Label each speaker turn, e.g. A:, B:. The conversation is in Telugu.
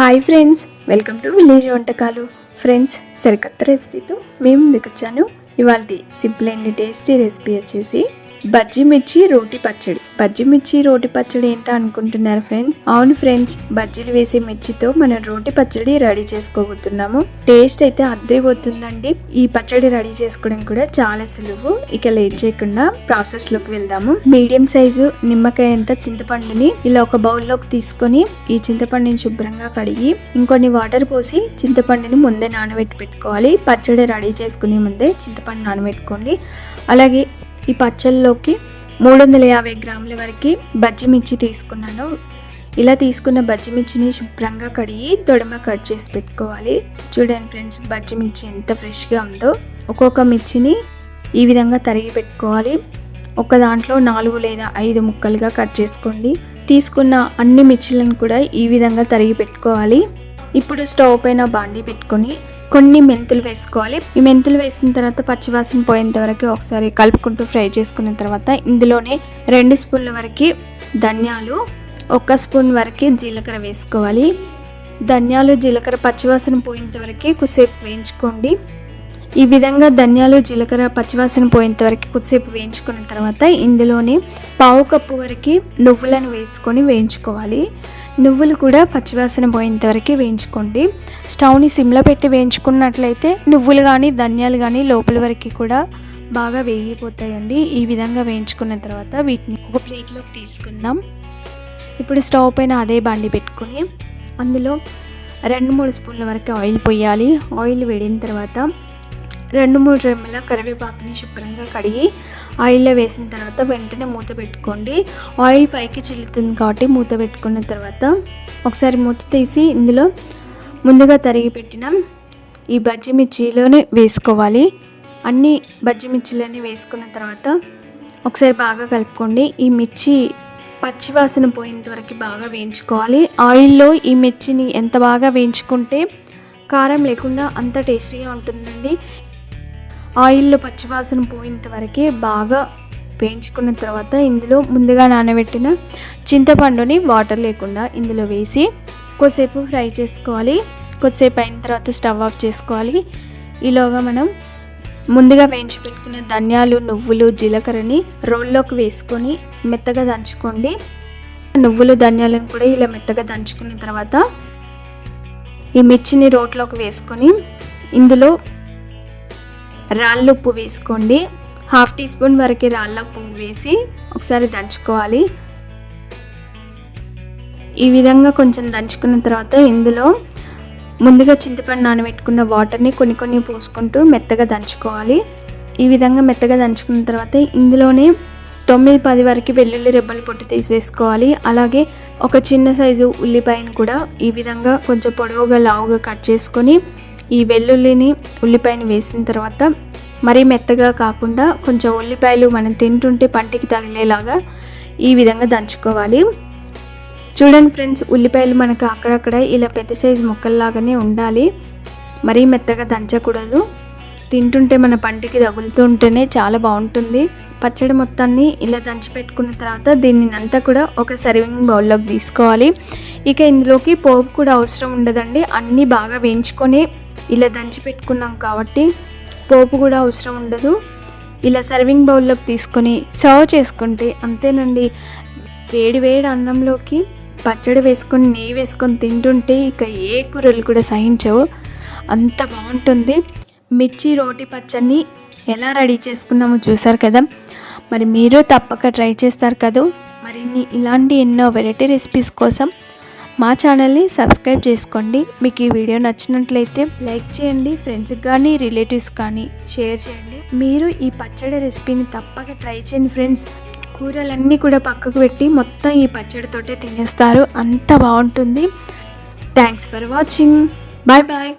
A: Hi friends welcome to village వంటకాలు. ఫ్రెండ్స్ సరికొత్త రెసిపీతో మేము ముందుకు వచ్చాను. ఇవాళ సింపుల్ అండ్ టేస్టీ రెసిపీ వచ్చేసి బజ్జి మిర్చి రోటి పచ్చడి. బజ్జి మిర్చి రోటి పచ్చడి ఏంటో అనుకుంటున్నారు ఫ్రెండ్స్ అవును ఫ్రెండ్స్ బజ్జీలు వేసే మిర్చితో మనం రోటి పచ్చడి రెడీ చేసుకోబోతున్నాము. టేస్ట్ అయితే అద్దరిపోతుందండి. ఈ పచ్చడి రెడీ చేసుకోవడం కూడా చాలా సులువు. ఇక లేట్ చేయకుండా ప్రాసెస్లోకి వెళ్దాము. మీడియం సైజు నిమ్మకాయ అంత చింతపండుని ఇలా ఒక బౌల్లోకి తీసుకొని ఈ చింతపండుని శుభ్రంగా కడిగి ఇంకొన్ని వాటర్ పోసి చింతపండుని ముందే నానబెట్టి పెట్టుకోవాలి. పచ్చడి రెడీ చేసుకునే ముందే చింతపండు నానబెట్టుకోండి. అలాగే ఈ పచ్చళ్ళలోకి మూడు వందల యాభై గ్రాముల వరకు బజ్జి మిర్చి తీసుకున్నాను. ఇలా తీసుకున్న బజ్జి మిర్చిని శుభ్రంగా కడిగి తొడమ కట్ చేసి పెట్టుకోవాలి. చూడండి ఫ్రెండ్స్ బజ్జి మిర్చి ఎంత ఫ్రెష్గా ఉందో. ఒక్కొక్క మిర్చిని ఈ విధంగా తరిగి పెట్టుకోవాలి. ఒక దాంట్లో నాలుగు లేదా ఐదు ముక్కలుగా కట్ చేసుకోండి. తీసుకున్న అన్ని మిర్చిలను కూడా ఈ విధంగా తరిగి పెట్టుకోవాలి. ఇప్పుడు స్టవ్ పైన బాండి పెట్టుకొని కొన్ని మెంతులు వేసుకోవాలి. ఈ మెంతులు వేసిన తర్వాత పచ్చివాసన పోయేంత వరకు ఒకసారి కలుపుకుంటూ ఫ్రై చేసుకున్న తర్వాత ఇందులోనే రెండు స్పూన్ల వరకు ధనియాలు ఒక స్పూన్ వరకు జీలకర్ర వేసుకోవాలి. ధనియాలు జీలకర్ర పచ్చివాసన పోయేంత వరకు కొద్దిసేపు వేయించుకోండి. ఈ విధంగా ధనియాలు జీలకర్ర పచ్చివాసన పోయేంత వరకు కొద్దిసేపు వేయించుకున్న తర్వాత ఇందులోనే పావు కప్పు వరకు నువ్వులను వేసుకొని వేయించుకోవాలి. నువ్వులు కూడా పచ్చివాసన పోయేంత వరకు వేయించుకోండి. స్టవ్ని సిమ్లో పెట్టి వేయించుకున్నట్లయితే నువ్వులు కానీ ధనియాలు కానీ లోపల వరకు కూడా బాగా వేగిపోతాయండి. ఈ విధంగా వేయించుకున్న తర్వాత వీటిని ఒక ప్లేట్లోకి తీసుకుందాం. ఇప్పుడు స్టవ్ పైన అదే బండి పెట్టుకొని అందులో రెండు మూడు స్పూన్ల వరకు ఆయిల్ పోయాలి. ఆయిల్ వేడిన తర్వాత రెండు మూడు రెమ్మల కరివేపాకుని శుభ్రంగా కడిగి ఆయిల్లో వేసిన తర్వాత వెంటనే మూత పెట్టుకోండి. ఆయిల్ పైకి చిల్లుతుంది కాబట్టి మూత పెట్టుకున్న తర్వాత ఒకసారి మూత తీసి ఇందులో ముందుగా తరిగి పెట్టిన ఈ బజ్జి మిర్చిలోనే వేసుకోవాలి. అన్ని బజ్జి మిర్చిలని వేసుకున్న తర్వాత ఒకసారి బాగా కలుపుకోండి. ఈ మిర్చి పచ్చి వాసన పోయేంత వరకు బాగా వేయించుకోవాలి. ఆయిల్లో ఈ మిర్చిని ఎంత బాగా వేయించుకుంటే కారం లేకుండా అంత టేస్టీగా ఉంటుందండి. ఆయిల్లో పచ్చివాసన పోయేంత వరకే బాగా వేయించుకున్న తర్వాత ఇందులో ముందుగా నానబెట్టిన చింతపండుని వాటర్ లేకుండా ఇందులో వేసి కొద్దిసేపు ఫ్రై చేసుకోవాలి. కొద్దిసేపు అయిన తర్వాత స్టవ్ ఆఫ్ చేసుకోవాలి. ఈలోగా మనం ముందుగా వేయించి పెట్టుకున్న ధనియాలు నువ్వులు జీలకర్రని రోల్లోకి వేసుకొని మెత్తగా దంచుకోండి. నువ్వులు ధనియాలను కూడా ఇలా మెత్తగా దంచుకున్న తర్వాత ఈ మిర్చిని రోట్లోకి వేసుకొని ఇందులో రాళ్ళ ఉప్పు వేసుకోండి. హాఫ్ టీ స్పూన్ వరకు రాళ్ళ ఉప్పు వేసి ఒకసారి దంచుకోవాలి. ఈ విధంగా కొంచెం దంచుకున్న తర్వాత ఇందులో ముందుగా చింతపండు నానబెట్టుకున్న వాటర్ని కొన్ని కొన్ని పోసుకుంటూ మెత్తగా దంచుకోవాలి. ఈ విధంగా మెత్తగా దంచుకున్న తర్వాత ఇందులోనే తొమ్మిది పది వరకు వెల్లుల్లి రెబ్బలు పొట్టు తీసి వేసుకోవాలి. అలాగే ఒక చిన్న సైజు ఉల్లిపాయను కూడా ఈ విధంగా కొంచెం పొడవుగా లావుగా కట్ చేసుకొని ఈ వెల్లుల్లిని ఉల్లిపాయని వేసిన తర్వాత మరీ మెత్తగా కాకుండా కొంచెం ఉల్లిపాయలు మనం తింటుంటే పంటికి తగిలేలాగా ఈ విధంగా దంచుకోవాలి. చూడండి ఫ్రెండ్స్ ఉల్లిపాయలు మనకు అక్కడక్కడ ఇలా పెద్ద సైజు ముక్కల్లాగానే ఉండాలి. మరీ మెత్తగా దంచకూడదు. తింటుంటే మన పంటికి తగులుతూ ఉంటేనే చాలా బాగుంటుంది. పచ్చడి మొత్తాన్ని ఇలా దంచి పెట్టుకున్న తర్వాత దీన్ని అంతా కూడా ఒక సర్వింగ్ బౌల్లోకి తీసుకోవాలి. ఇక ఇందులోకి పోపు కూడా అవసరం ఉండదండి. అన్నీ బాగా వేయించుకొని ఇలా దంచి పెట్టుకున్నాం కాబట్టి పోపు కూడా అవసరం ఉండదు. ఇలా సర్వింగ్ బౌల్లోకి తీసుకొని సర్వ్ చేసుకుంటే అంతేనండి. వేడి వేడి అన్నంలోకి పచ్చడి వేసుకొని నెయ్యి వేసుకొని తింటుంటే ఇక ఏ కూరలు కూడా సహించవు. అంత బాగుంటుంది. మిర్చి రోటి పచ్చడిని ఎలా రెడీ చేసుకున్నామో చూసారు కదా? మరి మీరు తప్పక ట్రై చేస్తారు కదా? మరి ఇలాంటి ఎన్నో వెరైటీ రెసిపీస్ కోసం మా ఛానల్ని సబ్స్క్రైబ్ చేసుకోండి. మీకు ఈ వీడియో నచ్చినట్లయితే లైక్ చేయండి ఫ్రెండ్స్కి కానీ రిలేటివ్స్ కానీ షేర్ చేయండి. మీరు ఈ పచ్చడి రెసిపీని తప్పక ట్రై చేయండి ఫ్రెండ్స్. కూరలన్నీ కూడా పక్కకు పెట్టి మొత్తం ఈ పచ్చడితోటే తినేస్తారు. అంత బాగుంటుంది. Thanks for watching. Bye bye.